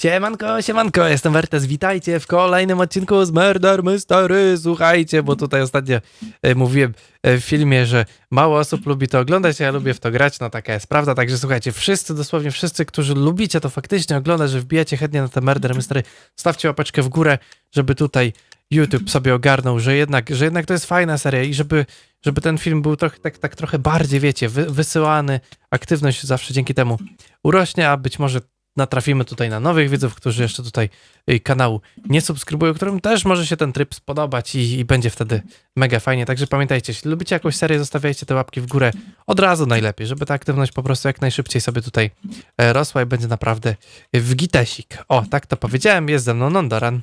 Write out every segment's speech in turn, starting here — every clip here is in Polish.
Siemanko, siemanko, jestem Wertes, witajcie w kolejnym odcinku z Murder Mystery. Słuchajcie, bo tutaj ostatnio e, mówiłem e, w filmie, że mało osób lubi to oglądać, a ja lubię w to grać, no taka jest prawda, także słuchajcie, wszyscy, dosłownie wszyscy, którzy lubicie to faktycznie oglądać, że wbijacie chętnie na te Murder Mystery, stawcie łapeczkę w górę, żeby tutaj YouTube sobie ogarnął, że jednak, że jednak to jest fajna seria i żeby, żeby ten film był trochę, tak, tak trochę bardziej, wiecie, wy, wysyłany, aktywność zawsze dzięki temu urośnie, a być może natrafimy tutaj na nowych widzów, którzy jeszcze tutaj y, kanału nie subskrybują, którym też może się ten tryb spodobać i, i będzie wtedy mega fajnie. Także pamiętajcie, jeśli lubicie jakąś serię, zostawiajcie te łapki w górę od razu najlepiej, żeby ta aktywność po prostu jak najszybciej sobie tutaj e, rosła i będzie naprawdę w gitesik. O, tak to powiedziałem, jest ze mną Nondoran.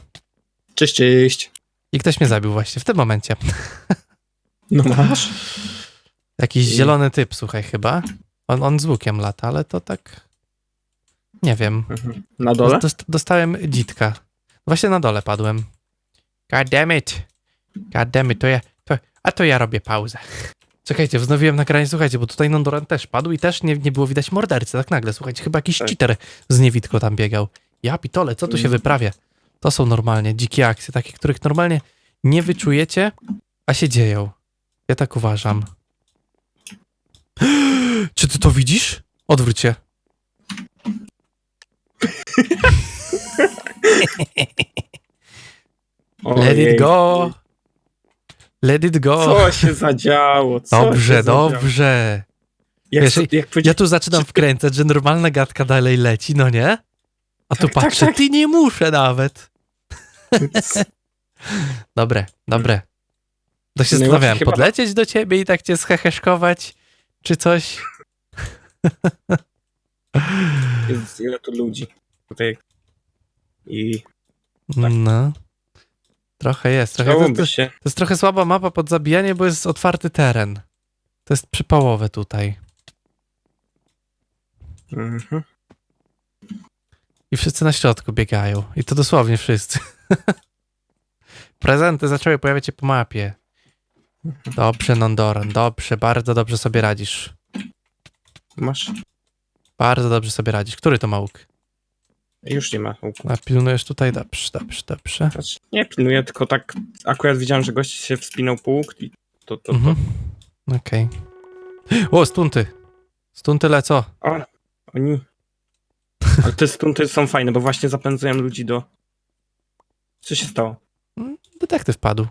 Cześć, cześć. I ktoś mnie zabił właśnie w tym momencie. No masz? Jakiś zielony typ, słuchaj, chyba. On, on z łukiem lata, ale to tak... Nie wiem. Mhm. Na dole? Dost, dostałem dzitka. Właśnie na dole padłem. God damn it. God damn it, to ja, to, a to ja robię pauzę. Czekajcie, wznowiłem nagranie, słuchajcie, bo tutaj Nondoran też padł i też nie, nie było widać mordercy, tak nagle, słuchajcie, chyba jakiś Tak. cheater z niewidko tam biegał. Ja pitole, co tu się Mm. wyprawia? To są normalnie dzikie akcje, takie, których normalnie nie wyczujecie, a się dzieją. Ja tak uważam. Czy ty to widzisz? Odwróć się. Let it go. Let it go. Co się zadziało? Co Dobrze, dobrze. Jak, Wiesz, jak Ja tu zaczynam wkręcać, że normalna gadka dalej leci, no nie? A tu Tak, tak, patrzę, tak. ty nie muszę nawet. Dobre, dobre. To się zastanawiałem, chyba- podlecieć do ciebie i tak cię scheheszkować, czy coś? Jest ile tu ludzi. Tutaj. I No. Trochę jest. Trochę, to, to, to jest trochę słaba mapa pod zabijanie, bo jest otwarty teren. To jest przypałowe tutaj. Mhm. I wszyscy na środku biegają. I to dosłownie wszyscy. Prezenty zaczęły pojawiać się po mapie. Dobrze, Nondoran, dobrze, bardzo dobrze sobie radzisz. Masz? Bardzo dobrze sobie radzisz. Który to ma łuk? Już nie ma łuku. A pilnujesz tutaj? Dobrze, dobrze, dobrze. Nie pilnuję, tylko tak akurat widziałem, że gość się wspinał po łuk i to, to, to. Mhm. Okej. O, stunty. Stunty lecą. O, oni... Ale te stunty są fajne, bo właśnie zapędzają ludzi do... Co się stało? Mm, Detektyw padł.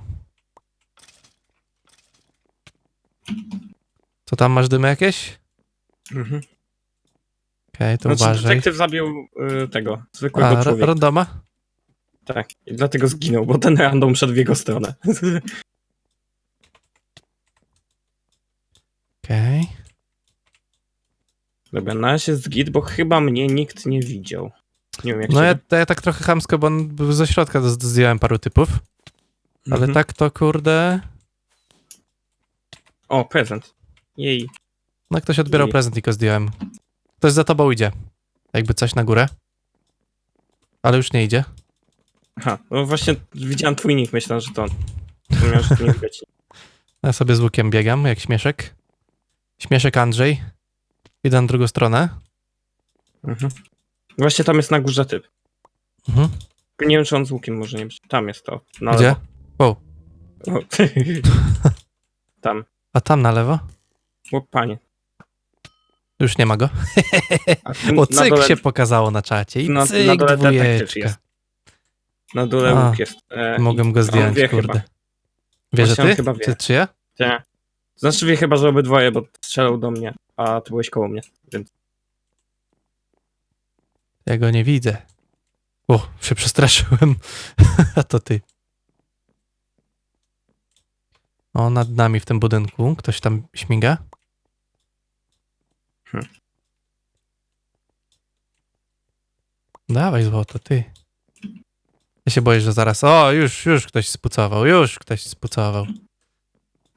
Co tam masz dymy jakieś? Mhm. Okej, to Znaczy, uważaj. detektyw zabił y, tego, zwykłego A, człowieka. randoma? Tak, i dlatego zginął, bo ten random szedł w jego stronę. Okej. Dobra, na razie jest git, bo chyba mnie nikt nie widział. Nie wiem jak No ja, ciebie. ja tak trochę chamsko, bo on był ze środka, z- zdjąłem paru typów. Ale Mhm. tak to kurde... O, prezent. Jej. No ktoś odbierał I- prezent i go zdjąłem. Ktoś za tobą idzie. Jakby coś na górę. Ale już nie idzie. Aha, no właśnie widziałem twój nick, myślałem, że to on. Miałem, że to nie widać. Ja sobie z łukiem biegam, jak śmieszek. Śmieszek Andrzej. Idę na drugą stronę. Mhm. Właśnie tam jest na górze typ. Mhm. Nie wiem, czy on z łukiem może nie być. Tam jest to. Na Gdzie? lewo. O, O. tam. a tam na lewo? O, panie. Już nie ma go. A tu O, na cyk dole, się pokazało na czacie. I na, na cyk, dole detektyw dwójeczka. jest. Na dole A, łuk jest. E, i- go zdjąć, wie kurde. Chyba. Wiesz, że Właśnie on ty? chyba wie. Czy, czy ja? Nie. Znaczy wie chyba, że obydwoje, bo strzelał do mnie, a ty byłeś koło mnie, więc Ja go nie widzę. O, się przestraszyłem. A to ty. O, nad nami w tym budynku. Ktoś tam śmiga. Hmm. Dawaj złoto, ty. Ja się boję, że zaraz... O, już, już ktoś spucował. Już ktoś spucował.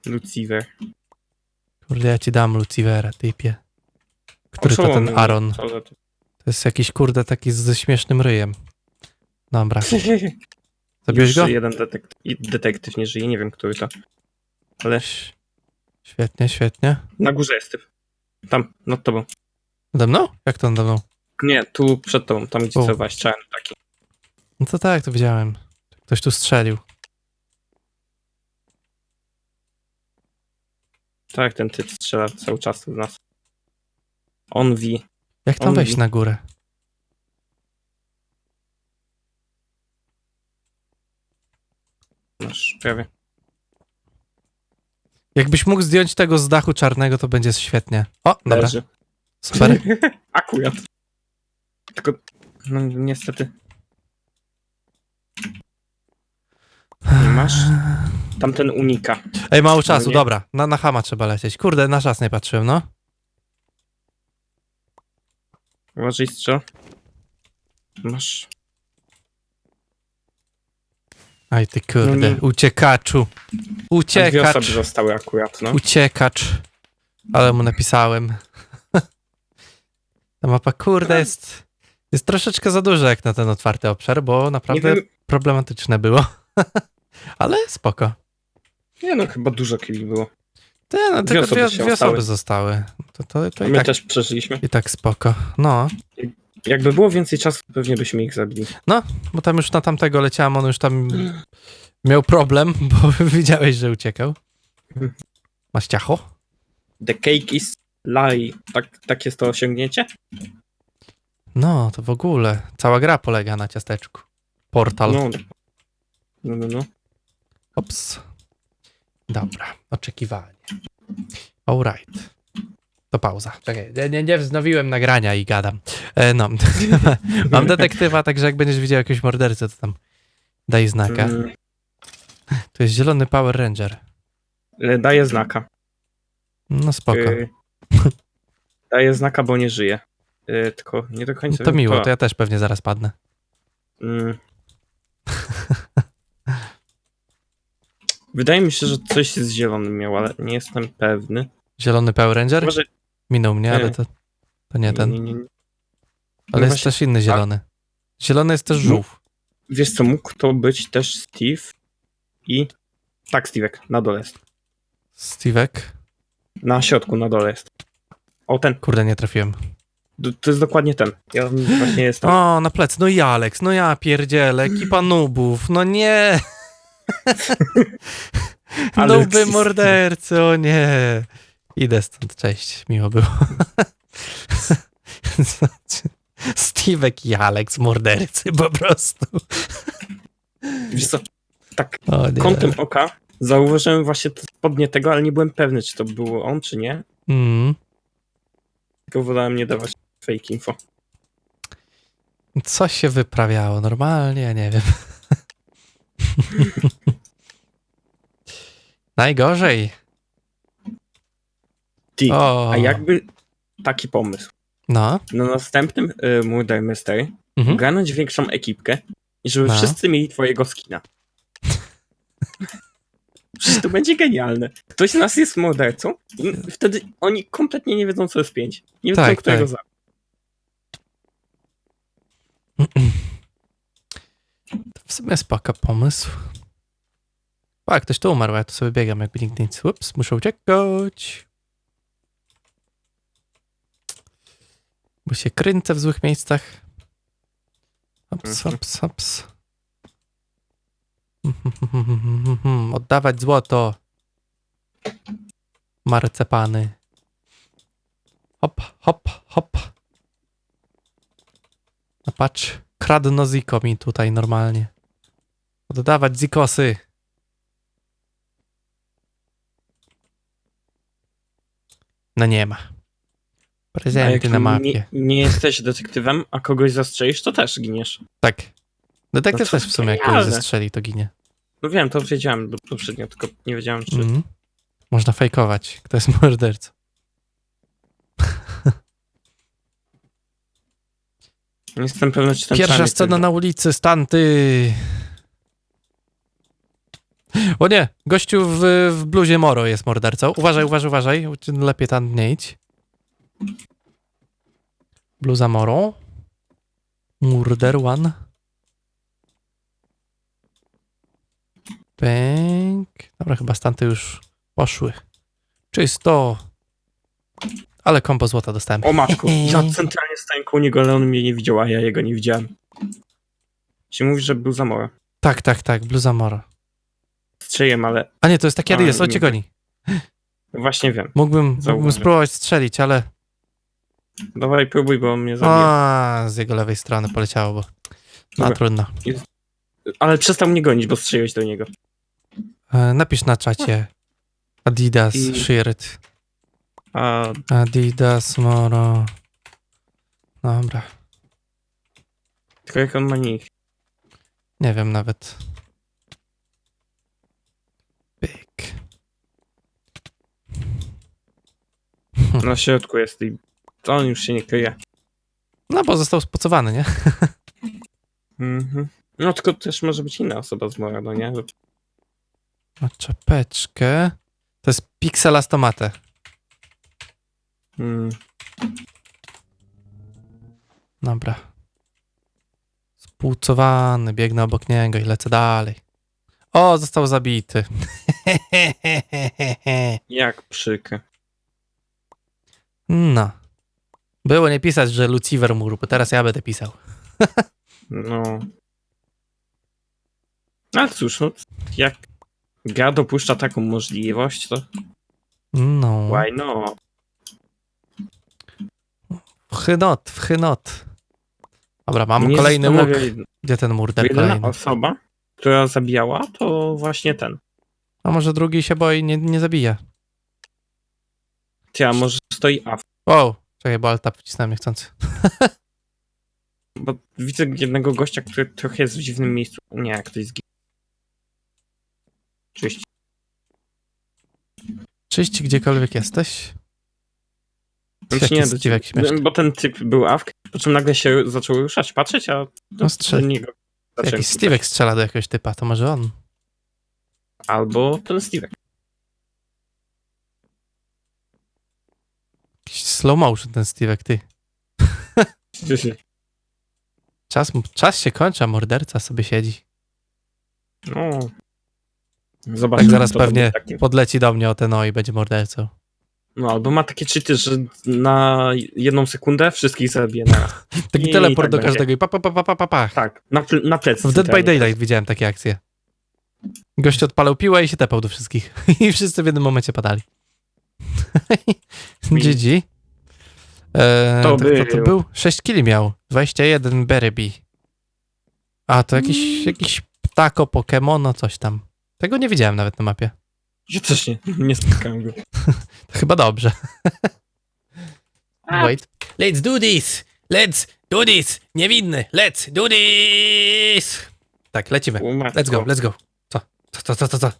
Lucifer. Kurde, ja ci dam Lucifera, typie. Który to ten Aaron? to- jest jakiś kurde taki ze śmiesznym ryjem. Dobra. Zabiłeś go? jeden detektyw, detektyw nie żyje, nie wiem, który to. Ale Świetnie, świetnie. na górze jest typ. Tam, nad tobą. Nade mną? Jak to nade mną? Nie, tu przed tobą, tam gdzie O. celowałeś, czarny taki. No to tak, to widziałem. Ktoś tu strzelił. Tak, ten typ strzela cały czas w nas. On wi. Jak tam On wejść wi- na górę? Masz prawie. Jakbyś mógł zdjąć tego z dachu czarnego, to będzie świetnie. O, dobra, Leży. super. Akurat. Tylko, no niestety. Nie masz? Tamten unika. Ej, mało czasu, nie. dobra. Na, na hama trzeba lecieć. Kurde, na czas nie patrzyłem, no. Uważaj strzel. Masz. Aj ty kurde, No nie. uciekaczu. A Dwie Uciekacz. osoby zostały akurat, no. Uciekacz. Ale mu napisałem. Ta mapa, kurde, jest, jest troszeczkę za duża jak na ten otwarty obszar, bo naprawdę wiem. problematyczne było. Ale spoko. Nie no, chyba dużo killi było. Te, no, Dwie tylko osoby dwie, dwie osoby zostały. To, to, to My tak, też przeżyliśmy. i tak spoko. No, Jakby było więcej czasu, to pewnie byśmy ich zabili. bo tam już na tamtego leciałem, on już tam miał problem, bo widziałeś, że uciekał. Masz ciacho? The cake is lie. Tak, tak jest to osiągnięcie? No, to w ogóle. Cała gra polega na ciasteczku. Portal. No. No, no, no. Ops. Dobra, oczekiwanie. Alright. To pauza. Czekaj, nie, nie, nie wznowiłem nagrania i gadam. E, no. Mam detektywa, także jak będziesz widział jakiegoś mordercę, to tam daj znaka. Tu jest zielony Power Ranger. ale Daję znaka. No spoko. Y, Daję znaka, bo nie żyje. Y, Tylko nie do końca. To wiem, miło, to ja też pewnie zaraz padnę. Mm. Wydaje mi się, że coś z zielonym miał, ale nie jestem pewny. Zielony Power Ranger? Może Minął mnie, ale Nie. to, to nie ten. Nie, nie, nie. Ale No jest właśnie- też inny zielony. Zielony jest też żółw. Wiesz co, mógł to być też Steve i... Tak, Steve'ek, na dole jest. Steve'ek? Na środku, na dole jest. O, ten. Kurde, nie trafiłem. D- To jest dokładnie ten. Ja właśnie jestem. O, na plec. No i Alex, no ja pierdzielę, ekipa nubów, no nie. Nuby mordercy, o nie. Idę stąd, cześć, miło było. Steve'ek i Alex mordercy po prostu. Wiesz co, tak O nie. kątem oka zauważyłem właśnie to spodnie tego, ale nie byłem pewny, czy to było on, czy nie. Mm. Tylko wolałem nie dawać fake info. Co się wyprawiało normalnie? Ja nie wiem. Najgorzej. Ty, O. a jakby taki pomysł. No. Na następnym y, Murder Mystery Mhm. większą ekipkę i żeby No. wszyscy mieli twojego skina. Przecież to będzie genialne. Ktoś z nas jest mordercą i wtedy oni kompletnie nie wiedzą, co jest pięć. Nie wiedzą, Tak, kto jego tak. zabił. W sumie spoko pomysł. A, ktoś tu umarł, ja tu sobie biegam jakby nigdy nic. Ups, muszę uciekać. Bo się kręcę w złych miejscach. Hops, Mhm. hops, hops. Oddawać złoto. Marcepany. Hop, hop, hop. No patrz, kradno ziko mi tutaj normalnie. Oddawać zikosy. No nie ma. Prezenty na mapie. nie, nie jesteś detektywem, a kogoś zastrzelisz, to też giniesz. Tak. Detektyw No to też w sumie jak genialne. zestrzeli, to ginie. No wiem, to wiedziałem poprzednio, tylko nie wiedziałem, czy... Mhm. Można fejkować, kto jest mordercą. Nie jestem pewny, czy ten Pierwsza scena ktoś- na ulicy, stanty. O nie, gościu w, w bluzie Moro jest mordercą. Uważaj, uważaj, uważaj. Lepiej tam nie idź. Bluza Moro. Murder one. Pęk. Dobra, chyba stanty już poszły. Czysto. Ale kombo złota dostałem. O matku, ja centralnie stałem koło niego, ale on mnie nie widział, a ja jego nie widziałem. Czy mówisz, że był Zamora? Tak, tak, tak, Blue Zamora. Strzeliłem, ale A nie, to jest taki A, jest, o nie. cię goni. właśnie wiem. Mógłbym, mógłbym spróbować strzelić, ale... Dawaj, próbuj, bo on mnie zabije. A, z jego lewej strony poleciało, bo... No Dobra. trudno. Ale przestał mnie gonić, bo strzeliłeś do niego. E, napisz na czacie. Adidas I- shirt. A Adidas Moro. Dobra. tylko jak on ma nick? Nie wiem nawet. Pyk. Na środku jest i to on już się nie kryje. No bo został spocowany, nie? Mhm. No tylko też może być inna osoba z Morado, nie? Ma czapeczkę. To jest Pixela z tomatę. Mm. Dobra. Spłucowany, biegnę obok niego i lecę dalej. O, został zabity. Jak przykre. No. Było nie pisać, że Lucifer mógł, bo teraz ja będę pisał. No. Ale cóż, no jak gra dopuszcza taką możliwość, to No. why no? Wchynot, wchynot. Dobra, mam Mnie kolejny łuk. zastanawia jedno. Gdzie ten murder Jedyna kolejny? osoba, która zabijała, to właśnie ten. A może drugi się boi, nie, nie zabija. Ty, a może stoi AF, Wow, czekaj, bo alta wcisnąłem niechcący. bo widzę jednego gościa, który trochę jest w dziwnym miejscu. Nie, jak ktoś zginął. Cześć. Czyść gdziekolwiek jesteś? Znaczy Jaki nie, do ciebie, jakiś bo ten typ był AF, po czym nagle się zaczął ruszać, patrzeć, a No strzel. niego Jakiś. Steve'ek strzela do jakiegoś typa, to może on. Albo ten Steve'ek. Jakiś slow motion ten Steve'ek, ty. Czas, czas się kończy, a morderca sobie siedzi. No. Zobaczymy. Tak zaraz to pewnie podleci do mnie o ten o i będzie mordercą. No, albo ma takie cheaty, że na jedną sekundę wszystkich zabije na Taki I teleport tak do będzie. każdego i pa, pa, pa, pa, pa, pa. Tak, na, na plecy. W Dead by. Daylight widziałem takie akcje. Gość odpalał piłę i się tepał do wszystkich. I wszyscy w jednym momencie padali. GG. Eee, To to, kto to był. był? 6 kili miał. 21 Bereby. A, to jakiś, jakiś ptako, Pokemono, coś tam. Tego nie widziałem nawet na mapie. Ja też nie, nie spotkałem go. To chyba dobrze. Wait. Let's do this! Let's do this! Niewinny! Let's do this! Tak, lecimy. Let's go, let's go. Co? Co, co, co, co, co?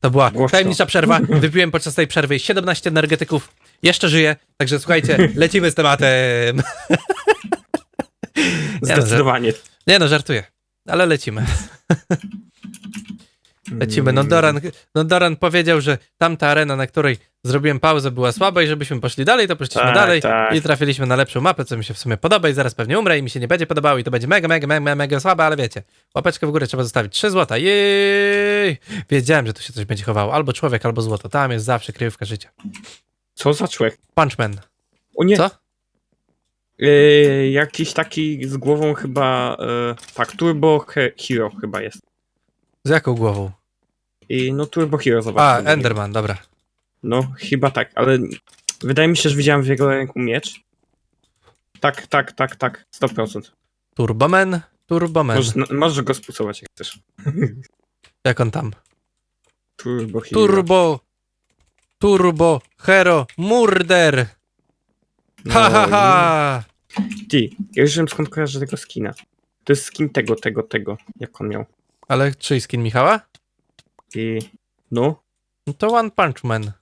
To była Głośno. tajemnicza przerwa. Wypiłem podczas tej przerwy 17 energetyków. Jeszcze żyję, także słuchajcie, lecimy z tematem. No, Zdecydowanie. Nie no, żartuję. Ale lecimy. Lecimy. No Doran, no Doran powiedział, że tamta arena, na której zrobiłem pauzę, była słaba i żebyśmy poszli dalej, to poszliśmy Tak, dalej tak. i trafiliśmy na lepszą mapę, co mi się w sumie podoba i zaraz pewnie umrę i mi się nie będzie podobało i to będzie mega, mega, mega, mega słabe, ale wiecie, łapeczkę w górę trzeba zostawić. 3 złota, jej! Wiedziałem, że tu się coś będzie chowało. Albo człowiek, albo złoto. Tam jest zawsze kryjówka życia. Co za człowiek? Punchman. O nie. Co? Yy, jakiś taki z głową chyba. Yy, tak, Turbo He- Hero chyba jest. Z jaką głową? I no Turbo Hero zobacz. A. Enderman, dobra. No, chyba tak, ale wydaje mi się, że widziałem w jego ręku miecz. Tak, tak, tak, tak, 100%. Turboman, Turboman. Możesz, no, możesz go spucować jak chcesz. Jak on tam? Turbo Hero. Turbo, Turbo, Hero, Murder! No, Ha, ha, ha! Ty, ja już wiem skąd kojarzę tego skina. To jest skin tego, tego, tego, jak on miał. Ale czyj skin Michała? I no, No to One Punch Man.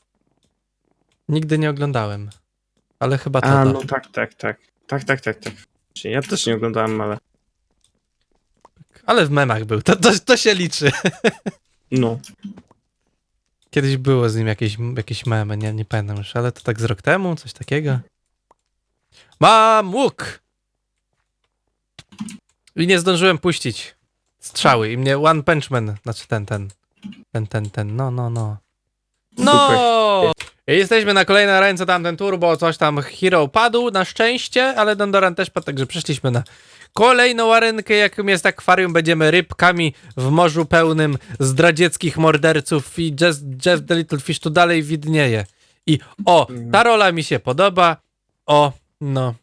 Nigdy nie oglądałem. Ale chyba to a no tak, tak, tak. Tak, tak, tak, tak. Ja też nie oglądałem, ale Ale w memach był. To, to, to się liczy. no. Kiedyś było z nim jakieś, jakieś memy, nie, nie pamiętam już, ale to tak z rok temu, coś takiego. Mam łuk! I nie zdążyłem puścić strzały i mnie One Punch Man, znaczy ten, ten, ten, ten, ten, no, no, no. No! Jesteśmy na kolejnej ręce, tamten turbo, coś tam, Hero padł, na szczęście, ale Dondoran też padł, także przeszliśmy na kolejną arenkę, jaką jest akwarium, będziemy rybkami w morzu pełnym zdradzieckich morderców i Jeff, Jeff the Little Fish tu dalej widnieje. I o, ta rola mi się podoba, o, no,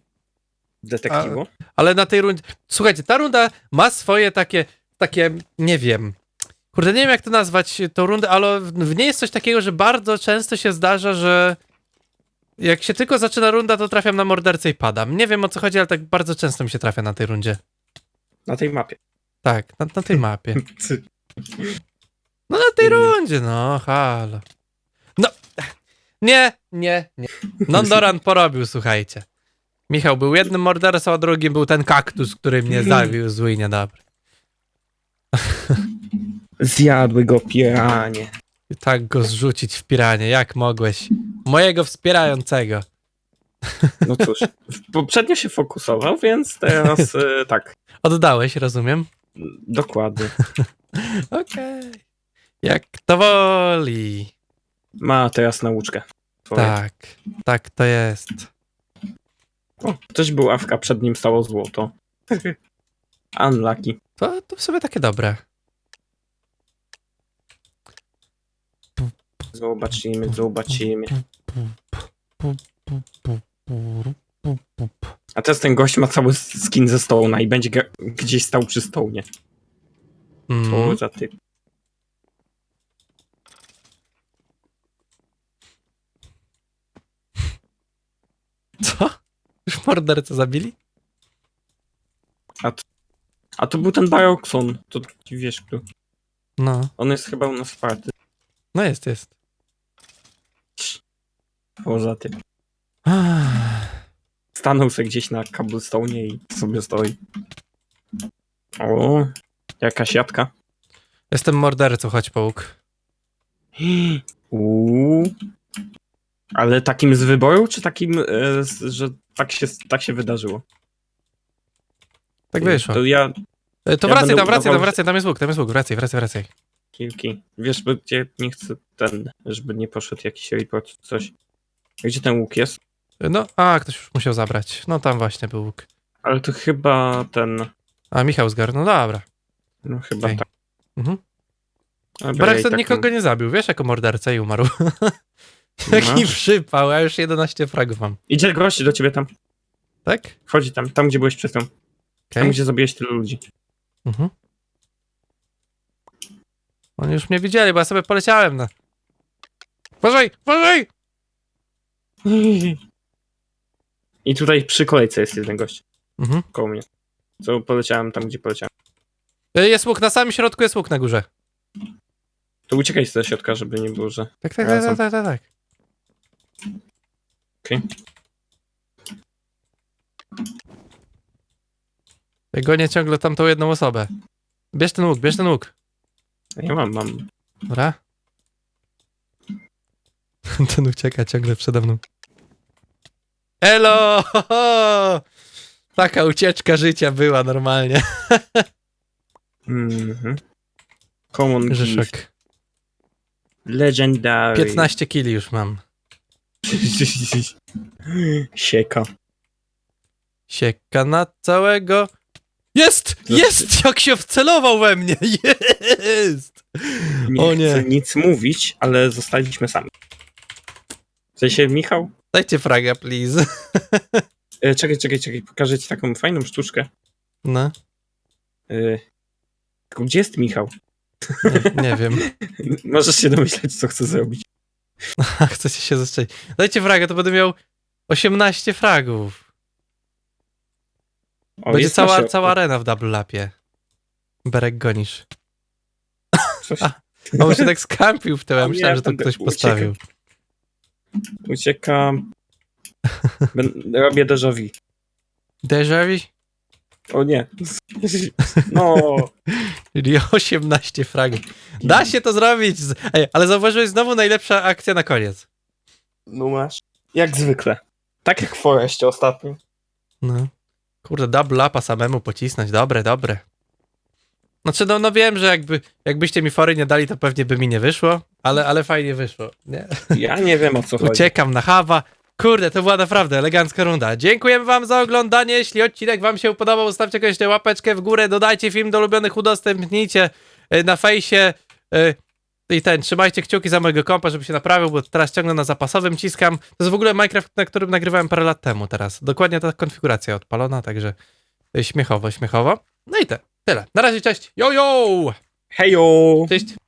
Detektywu. ale na tej rundzie. Słuchajcie, ta runda ma swoje takie, takie, nie wiem. Kurde, nie wiem jak to nazwać tą rundę, ale w niej jest coś takiego, że bardzo często się zdarza, że jak się tylko zaczyna runda, to trafiam na mordercę i padam. Nie wiem o co chodzi, ale tak bardzo często mi się trafia na tej rundzie. Na tej mapie. Tak, na, na tej mapie. No na tej rundzie, no, halo. No, nie, nie, nie. Nondoran porobił, słuchajcie. Michał był jednym mordercą, a drugim był ten kaktus, który mnie zabił, zły i niedobry. Zjadły go piranie. I tak go zrzucić w piranie, jak mogłeś? Mojego wspierającego. No cóż, poprzednio się fokusował, więc teraz e, tak, Oddałeś, rozumiem? dokładnie. Okej. Jak to woli. Ma teraz nauczkę. Twoje. Tak, tak to jest. O, ktoś był awka, przed nim stało złoto. Unlucky. To, to w sobie takie dobre. Zobaczymy, zobaczymy. A teraz ten gość ma cały skin ze stołna i będzie gdzieś stał przy stołnie. Mm. O, za typ. Co? Już mordercę zabili? A to był ten Baroxon. To wiesz kto. No, On jest chyba u nas czwarty. no jest, jest. O, za typ. Stanął sobie gdzieś na cobblestone i sobie stoi. O, jaka siatka. Jestem mordercą, chodź połóg. Uuu. Ale takim z wyboru, czy takim, e, z, że tak się, tak się wydarzyło? Tak wyszło. To ja, E, To ja wracaj będę tam, wracaj tam, udawał, wracaj, tam jest łuk, tam jest łuk, wracaj, wracaj, wracaj. Kilki. Wiesz, bo gdzie nie chcę ten, żeby nie poszedł jakiś report czy coś. Gdzie ten łuk jest? No, a, ktoś już musiał zabrać. No tam właśnie był łuk. Ale to chyba ten, A, Michał zgarnął, no dobra. no chyba tak. Mhm. Braxton tak nikogo nie zabił, wiesz, jako morderca i umarł. Taki Masz. przypał, a już 11 fragów mam. Idzie gość do ciebie tam. Tak? Wchodzi tam, tam gdzie byłeś przed tą. Tam gdzie zabiłeś tylu ludzi. Mhm. Oni już mnie widzieli, bo ja sobie poleciałem na... Uważaj, uważaj! I tutaj przy kolejce jest jeden gość. Mhm. Koło mnie. Co poleciałem tam, gdzie poleciałem. E, Jest łuk, na samym środku jest łuk na górze. To uciekaj z tego środka, żeby nie było, że... Tak, tak, tak, Wracam. tak, tak, tak. Okej. Ja gonię ciągle tamtą jedną osobę. Bierz ten łuk, bierz ten łuk. Ja mam, mam. Dobra? Ten ucieka ciągle przede mną. Elo! Taka ucieczka życia była normalnie. Mhm. Common gift. Rzeszek. Legendary. 15 kili już mam. Sieka. Sieka na całego. Jest! Jest! Jak się wcelował we mnie! Jest! Nie O nie. chcę nic mówić, ale zostaliśmy sami. W sensie, Michał? Dajcie fraga, please. E, czekaj, czekaj, czekaj. Pokażę ci taką fajną sztuczkę. No, E, tylko gdzie jest Michał? nie, nie wiem. Możesz się domyśleć, co chcę zrobić. Chcecie się zastrzelić. Dajcie fraga, to będę miał 18 fragów. O, Będzie cała, cała arena w double lapie. Berek gonisz. Coś A, on się tak skampił w tył, ja O nie, myślałem, że to tam ktoś ucieka. postawił. uciekam. Ben, robię déjà vu. Déjà vu? O nie. No. Czyli 18 fragów. Da się to zrobić! Ej, ale zauważyłeś znowu najlepsza akcja na koniec. No masz. Jak zwykle. Tak jak w Foreście ostatnio. No. Kurde, double lapa samemu pocisnąć. Dobre, dobre. Znaczy, no, no wiem, że jakby, jakbyście mi fory nie dali, to pewnie by mi nie wyszło. ale, ale fajnie wyszło, nie? Ja nie wiem o co chodzi. Uciekam na hawa. Kurde, to była naprawdę elegancka runda. Dziękujemy wam za oglądanie. Jeśli odcinek wam się podobał, zostawcie koniecznie łapeczkę w górę, dodajcie film do ulubionych, udostępnijcie y, na fejsie. Y, I ten, trzymajcie kciuki za mojego kompa, żeby się naprawił, bo teraz ciągle na zapasowym ciskam. To jest w ogóle Minecraft, na którym nagrywałem parę lat temu teraz. Dokładnie ta konfiguracja odpalona, także śmiechowo, śmiechowo. No i te, tyle. Na razie, cześć. Yo, yo! Hejo! Cześć.